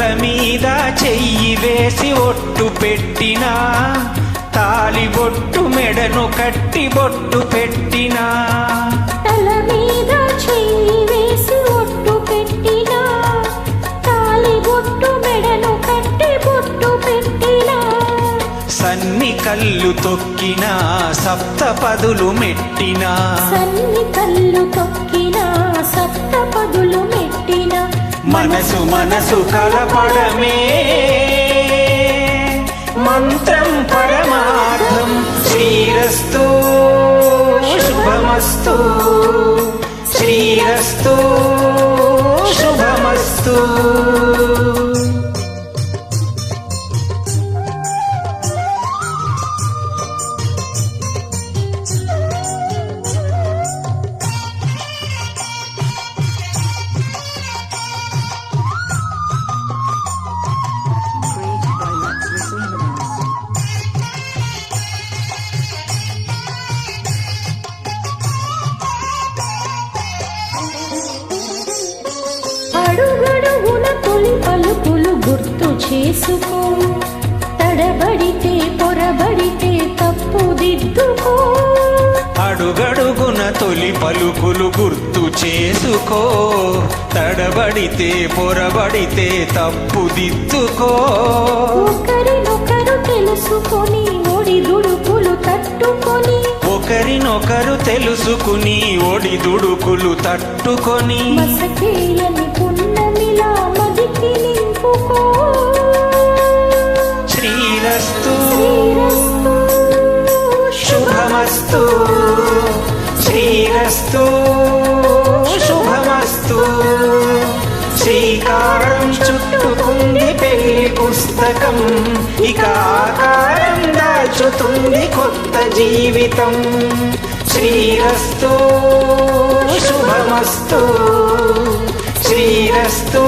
తల మీద చెయ్యి వేసి ఒట్టు పెట్టినా తాలి బొట్టు మెడను కట్టి బొట్టు పెట్టినా. తల మీద చెయ్యి వేసి ఒట్టు పెట్టినా తాలి బొట్టు మెడను కట్టి బొట్టు పెట్టినా. సన్ని కళ్ళు తొక్కినా సప్త పదులు మెట్టినా. సన్ని కళ్ళు తొక్కినా సప్త పదులు మెట్టినా. మనసు మనసు కలపడమే. మంత్రం పరమార్థం శ్రీరస్తు శుభమస్తు శ్రీరస్తు. అడుగడుగున తొలి పలుకులు గుర్తు చేసుకో. తడబడితే పొరబడితే తప్పు దిద్దుకో. అడుగడుగున తొలి పలుకులు గుర్తు చేసుకో. తడబడితే పొరబడితే తప్పు దిద్దుకో. ఒకరినొకరు తెలుసుకొని ఒడి దుడుకులు తట్టుకొని. ఒకరినొకరు తెలుసుకుని ఒడి దుడుకులు తట్టుకొని. మసకేయని శ్రీరస్తు. శుభమస్తు. శ్రీరస్తు. శుభమస్తు. శ్రీకారం చుట్టుకుంది పెళ్ళి పుస్తకం. ఇక ఆకారం దాల్చుతుంది కొత్త జీవితం. శ్రీరస్తు. శుభమస్తు. శ్రీరస్తు